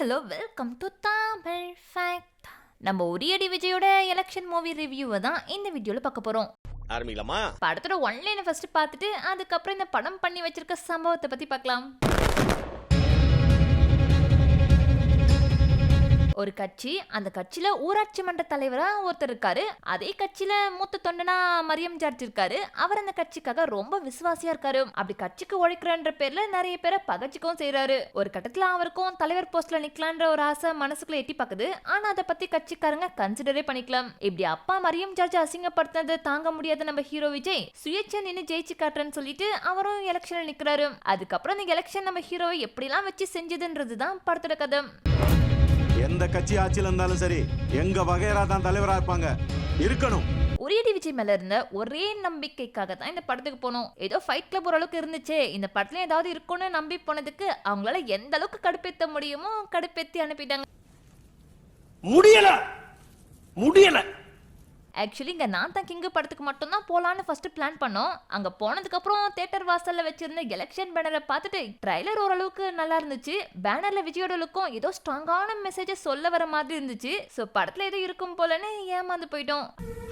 Hello welcome to Tamil fact நம்ம உரியடி விஜயோட election movie ரிவ்யூவை தான் இந்த வீடியோல பார்க்க போறோம். ஆரம்பிக்கலாமா? படத்தோட ஒன்லைனை ஃபர்ஸ்ட் பார்த்துட்டு அதுக்கப்புறம் இந்த படம் பண்ணி வச்சிருக்க சம்பவத்தை பத்தி பார்க்கலாம். ஒரு கட்சி அந்த கட்சியில ஊராட்சி மன்ற தலைவரா ஒருத்தர் இருக்காரு. அதே கட்சியில மூத்த தொண்டனா மரியம் ஜார்ஜ் இருக்காரு. அவர் அந்த கட்சிக்காக ரொம்ப விசுவாசியா இருக்காரு. அப்படி கட்சிக்கு உழைக்கிறன்ற பேர்ல நிறைய பேரை பகச்சிக்கவும் செய்யறாரு ஒரு கட்டத்துல அவருக்கும் தலைவர் போஸ்ட்ல நிக்கலான்ற ஒரு ஆசை மனசுக்குள்ள எட்டி பாக்குது. ஆனா அதை பத்தி கட்சிக்காரங்க கன்சிடரே பண்ணிக்கலாம். இப்படி அப்பா மரியம் ஜார்ஜ் அசிங்கப்படுத்தினது தாங்க முடியாத நம்ம ஹீரோ விஜய் சுயேட்சை நின்று ஜெயிச்சு காட்டுறேன்னு சொல்லிட்டு அவரும் எலெக்ஷன்ல நிக்கிறாரு. அதுக்கப்புறம் இந்த எலெக்ஷன் நம்ம ஹீரோவை எப்படிலாம் வச்சு செஞ்சதுன்றது தான் படத்தோட கதை. எந்த கட்சி ஆட்சியில் இருந்தாலும் சரி எங்க வகையரா தான் தலைவரா இருப்பாங்க. இருக்கணும். உரியடி விஜய் மேல இருந்த ஒரே நம்பிக்கைக்காக தான் இந்த படத்துக்கு போனோம். ஏதோ ஃபைட் கிளப் ஓரளவுக்கு இருந்துச்சே இந்த படத்துல ஏதாவது இருக்கும்னு நம்பி போனதுக்கு அவங்களால எந்த அளவுக்கு கடுப்பேத்த முடியுமோ கடுப்பேத்தி அனுப்பிட்டாங்க. முடியல. முடியல. ஆக்சுவலி இங்கே நான் தான் கிங்கு படத்துக்கு மட்டும்தான் போகலான்னு ஃபஸ்ட்டு பிளான் பண்ணோம். அங்கே போனதுக்கப்புறம் தேட்டர் வாசலில் வச்சிருந்த எலெக்ஷன் பேனரை பார்த்துட்டு ட்ரைலர் ஓரளவுக்கு நல்லா இருந்துச்சு. பேனரில் விஜயோட லுக்கும் ஏதோ ஸ்ட்ராங்கான மெசேஜை சொல்ல வர மாதிரி இருந்துச்சு. ஸோ படத்தில் ஏதோ இருக்கும் போலன்னு ஏமாந்து போயிட்டோம்.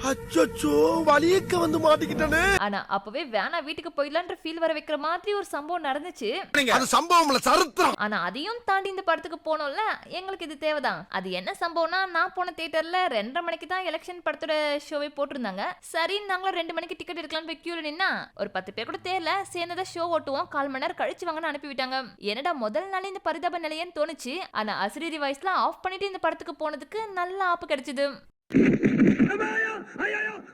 அச்சோ வலியக்க வந்து மாட்டிக்கிட்டானே. ஆனா அப்பவே வேணா வீட்டுக்கு போயிடலான்ற ஃபீல் வர வைக்கிற மாதிரி ஒரு சம்பவம் நடந்துச்சு. அது சம்பவம்ல சரித்திரம். ஆனா அதையும் தாண்டி இந்த படத்துக்கு போனோம்ல எங்களுக்கு இது தேவைதான். அது என்ன சம்பவம்னா நான் போன தியேட்டர்ல ரெண்டரை மணிக்கு தான் எலெக்ஷன் படத்தோட ஷோவை போட்டிருந்தாங்க. சரி நாங்களும் ரெண்டு மணிக்கு டிக்கெட் எடுக்கலாம்னு போய் queueல நின்னா ஒரு பத்து பேர் கூட தேர்ல சேர்ந்ததா ஷோ ஓட்டுவோம் கால் மணி நேரம் கழிச்சு வாங்கன்னு அனுப்பி விட்டாங்க. என்னடா முதல் நாள் இந்த பரிதாப நிலையன்னு தோணுச்சு. ஆனா அசிரி வாய்ஸ்லாம் ஆஃப் பண்ணிட்டு இந்த படத்துக்கு போனதுக்கு நல்ல ஆப்பு கிடைச்சது.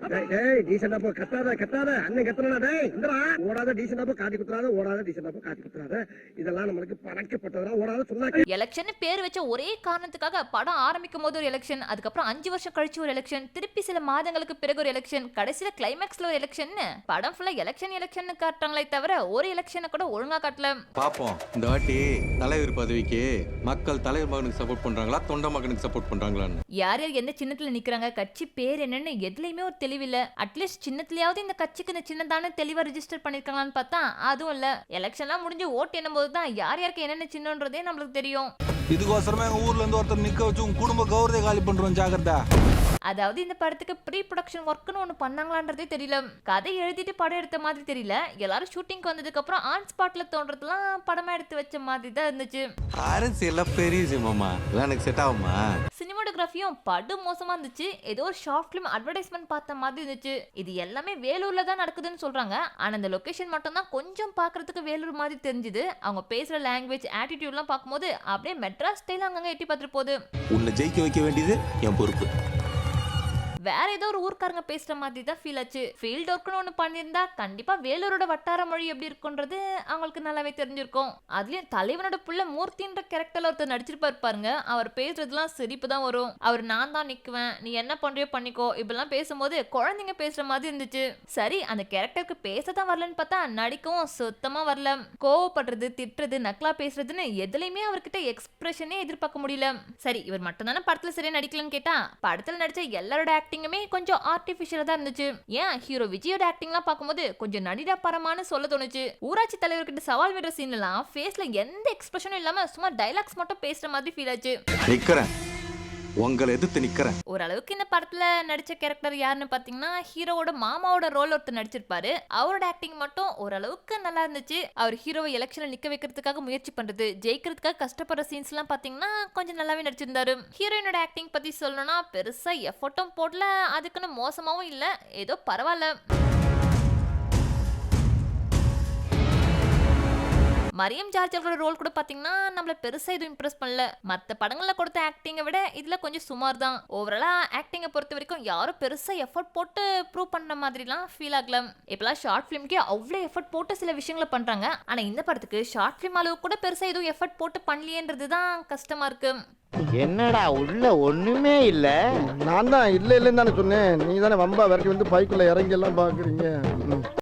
டேய், டேய், decent ஆ போ, கத்தாத, கத்தாத. அண்ணன் கத்துறானா, டேய், இந்தடா. ஓடாத, decent ஆ போ, காட்டி குத்துறாத, ஓடாத, decent ஆ போ, காட்டி குத்துறாத. இதெல்லாம் நம்மளுக்கு பழக்கப்பட்டதுடா. ஓடாத, சொன்னா எலெக்ஷன் பேர் வச்ச ஒரே காரணத்துக்காக படம் ஆரம்பிக்கும் போது ஒரு எலெக்ஷன் அதுக்கப்புறம் அஞ்சு வருஷம் கழிச்சு ஒரு எலெக்ஷன் திருப்பி சில மாதங்களுக்கு பிறகு ஒரு எலெக்ஷன் கடைசியில கிளைமேக்ஸ்ல ஒரு எலெக்ஷன் படம் ஃபுல்லா எலெக்ஷன் எலெக்ஷன் காட்டுறாங்களே தவிர ஒரு எலெக்ஷனை கூட ஒழுங்கா காட்டல பாப்போம் இந்த வாட்டி தலைவர் பதவிக்கு மக்கள் தலைவர் மகனுக்கு சப்போர்ட் பண்றாங்களா தொண்டை மகனுக்கு சப்போர்ட் பண்றாங்களான்னு யார் யார் எந்த சின்னத்துல நிக்கிறாங்க கட்சி பேர் என்னன்னு எதுலயுமே ஒரு தெளிவில்ல. அட்லீஸ்ட் சின்னத்துலயாவது இந்த கட்சிக்கு இந்த சின்னதான தெளிவா ரெஜிஸ்டர் பண்ணிருக்காங்களான்னு பார்த்தா அதுவும் இல்ல. எலெக்ஷன்லாம் முடிஞ்சு ஓட்டு என்னும் போது தான் யார் யாருக்கு என்னென்ன சின்னன்றதே நம்மளுக்கு தெரியும். இதுக்கோசரமே எங்க ஊர்ல இருந்து ஒருத்தர் நிக்க வச்சு உங்க குடும்ப கௌரவத்தை காலி பண்றோம் ஜாகிரதா அதாவது இந்த படத்துக்கு ப்ரீ ப்ரொடக்ஷன் ஒர்க்னு ஒன்று பண்ணாங்களான்றதே தெரியல. கதை எழுதிட்டு படம் எடுத்த மாதிரி தெரியல. எல்லாரும் ஷூட்டிங்க்கு வந்ததுக்கு அப்புறம் ஆன் ஸ்பாட்ல தோன்றதுலாம் படமா எடுத்து வச்ச மாதிரி தான் இருந்துச்சு. அரசியல் பெரிய சிம்மம்மா இதெல்லாம் எனக்கு செட் ஆகுமா சினிமாட்டோகிராஃபியும் படு மோசமா இருந்துச்சு. ஏதோ ஒரு ஷார்ட் ஃபிலிம் அட்வர்டைஸ்மெண்ட் பார்த்த மாதிரி இருந்துச்சு. இது எல்லாமே வேலூர்ல தான் நடக்குதுன்னு சொல்றாங்க. ஆனா இந்த லொகேஷன் மட்டும் தான் கொஞ்சம் பார்க்கிறதுக்கு வேலூர் மாதிரி தெரிஞ்சுது. அவங்க பேசுற லாங்குவேஜ் ஆட்டிடியூட்லாம் பார்க்கும்போது அப்படியே மெட்ராஸ் ஸ்டைல் அங்கங்க எட்டி பார்த்துட்டு போகுது. உன்னை ஜெயிக்க வைக்க வேண்டியது என் பொறுப்பு. வேற ஏதோ ஒரு ஊர்க்காரங்க பேசுற மாதிரி தான் ஃபீல் ஆச்சு ஃபீல்ட் ஒர்க்னு ஒன்று பண்ணியிருந்தா கண்டிப்பா வேலூரோட வட்டார மொழி எப்படி இருக்குன்றது அவங்களுக்கு நல்லாவே தெரிஞ்சிருக்கும். அதுலயும் தலைவனோட புள்ள மூர்த்தின்ற கேரக்டர்ல ஒருத்தர் நடிச்சிருப்பாரு பாருங்க. அவர் பேசுறதுலாம் சிரிப்பு தான் வரும். அவர் நான் தான் நிக்குவேன். நீ என்ன பண்றியோ பண்ணிக்கோ. இப்பெல்லாம் பேசும்போது குழந்தைங்க பேசுற மாதிரி இருந்துச்சு. சரி அந்த கேரக்டருக்கு பேச தான் வரலன்னு பார்த்தா நடிக்கவும் சுத்தமா வரல. கோவப்படுறது திட்டுறது நக்கலா பேசுறதுன்னு எதுலையுமே அவர்கிட்ட எக்ஸ்பிரஷனே எதிர்பார்க்க முடியல. சரி இவர் மட்டும் தானே படத்துல சரியா நடிக்கலன்னு கேட்டா படத்துல நடிச்ச எல்லாரோட ஆக்டிங்குமே கொஞ்சம் ஆர்டிஃபிஷியலா தான் இருந்துச்சு. ஏன் ஹீரோ விஜயோட ஆக்டிங்லாம் பார்க்கும்போது கொஞ்சம் நடிடா பரமான்னு சொல்ல தோணுச்சு. ஊராட்சி தலைவர்கிட்ட சவால் விடுற சீன்லாம் ஃபேஸ்ல எந்த எக்ஸ்பிரஷனும் இல்லாம சும்மா டைலாக்ஸ் மட்டும் பேசுற மாதிரி ஃபீல் ஆச்சு. நிக்கிறேன். உங்களை எதிர்த்து நிக்கிறேன். ஓரளவுக்கு இந்த படத்துல நடிச்ச கேரக்டர் யாருன்னு பாத்தீங்கன்னா ஹீரோவோட மாமாவோட ரோல் ஒருத்தர் நடிச்சிருப்பாரு. அவரோட ஆக்டிங் மட்டும் ஓரளவுக்கு நல்லா இருந்துச்சு. அவர் ஹீரோவை எலெக்ஷன்ல நிக்க வைக்கிறதுக்காக முயற்சி பண்றது ஜெயிக்கிறதுக்காக கஷ்டப்படுற சீன்ஸ் எல்லாம் பாத்தீங்கன்னா கொஞ்சம் நல்லாவே நடிச்சிருந்தாரு. ஹீரோயினோட ஆக்டிங் பத்தி சொல்லணும்னா பெருசா எஃபர்ட்டும் போடல. அதுக்குன்னு மோசமாவும் இல்ல. ஏதோ பரவாயில்ல. மரியம் ஜார்ஜர்களோட ரோல் கூட பாத்தீங்கன்னா நம்மள பெருசா எதுவும் இம்ப்ரெஸ் பண்ணல. மத்த படங்கள்ல கொடுத்த ஆக்டிங்கை விட இதுல கொஞ்சம் சுமார் தான் ஓவராலா ஆக்டிங்கை பொறுத்த வரைக்கும் யாரும் பெருசா எஃபர்ட் போட்டு ப்ரூவ் பண்ண மாதிரிலாம் ஃபீல் ஆகல. இப்பெல்லாம் ஷார்ட் ஃபிலிம்க்கு அவ்வளோ எஃபர்ட் போட்டு சில விஷயங்களை பண்றாங்க. ஆனா இந்த படத்துக்கு ஷார்ட் ஃபிலிம் அளவு கூட பெருசா எதுவும் எஃபர்ட் போட்டு பண்ணலையேன்றது தான் கஷ்டமா இருக்கு. என்னடா உள்ள ஒண்ணுமே இல்ல. நான் தான் இல்ல இல்லன்னு தானே சொன்னேன். நீ தானே வம்பா வரைக்கும் வந்து பைக்குள்ள இறங்கி எல்லாம் பாக்குறீங்க.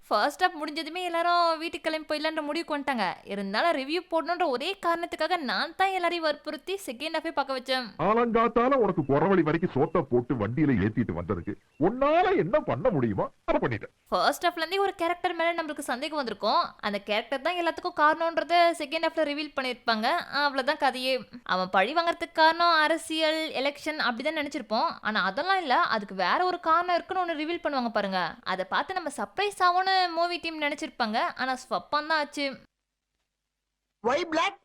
ஃபர்ஸ்ட் ஹாப் முடிஞ்சதுமே எல்லாரும் வீட்டுக்கு கிளம்பி போயிடலான்ற முடிவுக்கு வந்துட்டாங்க. இருந்தாலும் ரிவ்யூ போடணுன்ற ஒரே காரணத்துக்காக நான் தான் எல்லாரையும் வற்புறுத்தி செகண்ட் ஹாஃபே பார்க்க வச்சேன். ஆலங்காத்தால உனக்கு குறவழி வரைக்கும் சோத்த போட்டு வண்டியில ஏத்திட்டு வந்ததுக்கு உன்னால என்ன பண்ண முடியுமோ அதை பண்ணிட்டேன். ஃபர்ஸ்ட் ஹாஃப்ல இருந்தே ஒரு கேரக்டர் மேல நம்மளுக்கு சந்தேகம் வந்திருக்கும். அந்த கேரக்டர் தான் எல்லாத்துக்கும் காரணம்ன்றத செகண்ட் ஹாஃப்ல ரிவீல் பண்ணிருப்பாங்க அவ்வளவுதான் கதையே. அவன் பழி வாங்குறதுக்கு காரணம் அரசியல் எலெக்ஷன் அப்படிதான் நினைச்சிருப்போம். ஆனா அதெல்லாம் இல்ல. அதுக்கு வேற ஒரு காரணம் இருக்குன்னு ஒன்று ரிவீல் பண்ணுவாங்க பாருங்க. அதை பார்த்து நம்ம சர்ப்ரைஸ் ஆகும்னு மூவி டீம் நினைச்சிருப்பாங்க. ஆனா ஸ்வப்பம் தான் ஆச்சு. ஒய் பிளாக்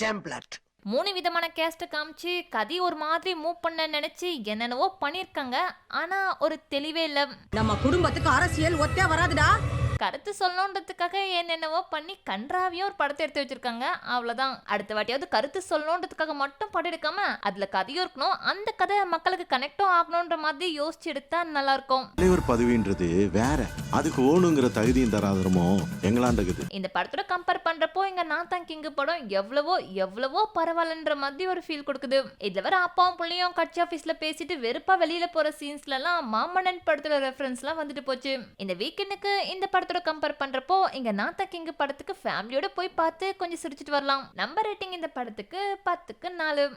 சேம் பிளாக் மூணு விதமான கேஸ்ட்டை காமிச்சு கதை ஒரு மாதிரி மூவ் பண்ண நினைச்சு என்னென்னவோ பண்ணியிருக்காங்க ஆனா ஒரு தெளிவே இல்லை. நம்ம குடும்பத்துக்கு அரசியல் ஒத்தே வராதுடா. கருத்து சொல்லணுன்றதுக்காக என்னென்னவோ பண்ணி கன்றாவியும் ஒரு படத்தை எடுத்து வச்சிருக்காங்க. அவ்வளவுதான். அடுத்த வாட்டியாவது கருத்து சொல்லணுன்றதுக்காக மட்டும் படம் எடுக்காம அதுல கதையும் இருக்கணும். அந்த கதை மக்களுக்கு கனெக்டும் ஆகணுன்ற மாதிரி யோசிச்சு எடுத்தா நல்லா இருக்கும் தலைவர் பதவின்றது வேற. அதுக்கு ஓணுங்கிற தகுதியும் தராதரமோ? எங்களாண்டகுது. இந்த படத்தோட கம்பேர் பண்றப்போ இங்க நான் தான் கிங்கு படம் எவ்வளவோ எவ்வளவோ பரவாயில்லன்ற மாதிரி ஒரு ஃபீல் கொடுக்குது. இதுல வர அப்பாவும் பிள்ளையும் கட்சி ஆஃபீஸ்ல பேசிட்டு வெறுப்பா வெளியில போற சீன்ஸ்ல எல்லாம் மாமன்னன் படத்தோட ரெஃபரன்ஸ் எல்லாம் வந்துட்டு போச்சு. இந்த வீக்கெண்டுக்கு இந்த படத்தோட கம்பேர் பண்றப்போ இங்க நாத்தா கிங் படத்துக்கு ஃபேமிலியோட போய் பார்த்து கொஞ்சம் சிரிச்சிட்டு வரலாம். நம்பர் ரேட்டிங் இந்த படத்துக்கு பத்துக்கு நாலு.